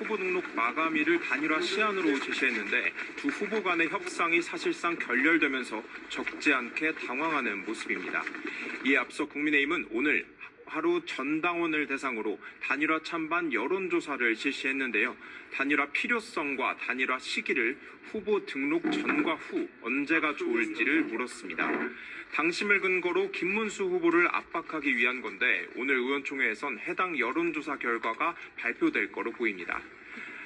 후보 등록 마감일을 단일화 시한으로 제시했는데 두 후보 간의 협상이 사실상 결렬되면서 적지 않게 당황하는 모습입니다. 이에 앞서 국민의힘은 오늘 하루 전 당원을 대상으로 단일화 찬반 여론조사를 실시했는데요. 단일화 필요성과 단일화 시기를 후보 등록 전과 후 언제가 좋을지를 물었습니다. 당심을 근거로 김문수 후보를 압박하기 위한 건데 오늘 의원총회에선 해당 여론조사 결과가 발표될 거로 보입니다.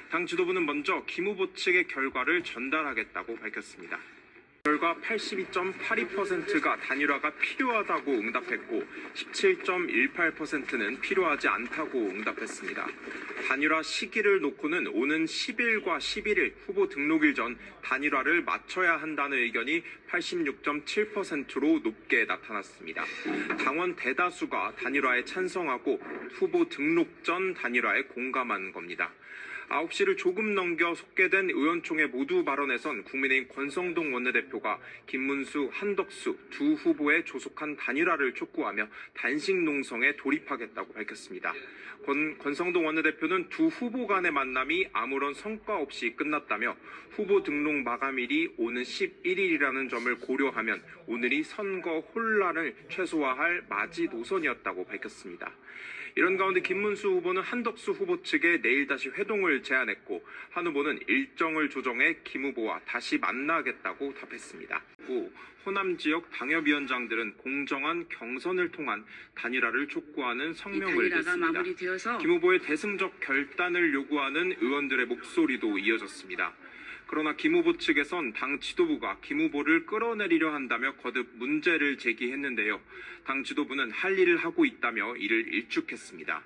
당 지도부는 먼저 김 후보 측의 결과를 전달하겠다고 밝혔습니다. 결과 82.82%가 단일화가 필요하다고 응답했고 17.18%는 필요하지 않다고 응답했습니다. 단일화 시기를 놓고는 오는 10일과 11일 후보 등록일 전 단일화를 맞춰야 한다는 의견이 86.7%로 높게 나타났습니다. 당원 대다수가 단일화에 찬성하고 후보 등록 전 단일화에 공감한 겁니다. 9시를 조금 넘겨 속개된 의원총회 모두 발언에선 국민의힘 권성동 원내대표가 김문수, 한덕수 두 후보의 조속한 단일화를 촉구하며 단식 농성에 돌입하겠다고 밝혔습니다. 권, 권성동 원내대표는 두 후보 간의 만남이 아무런 성과 없이 끝났다며 후보 등록 마감일이 오는 11일이라는 점을 고려하면 오늘이 선거 혼란을 최소화할 마지 노선이었다고 밝혔습니다. 이런 가운데 김문수 후보는 한덕수 후보 측에 내일 다시 회동을 제안했고 한 후보는 일정을 조정해 김 후보와 다시 만나겠다고 답했습니다. 또 호남 지역 당협위원장들은 공정한 경선을 통한 단일화를 촉구하는 이 성명을 냈습니다. 마무리되어서 김 후보의 대승적 결단을 요구하는 의원들의 목소리도 이어졌습니다. 그러나 김 후보 측에선 당 지도부가 김 후보를 끌어내리려 한다며 거듭 문제를 제기했는데요. 당 지도부는 할 일을 하고 있다며 이를 일축했습니다.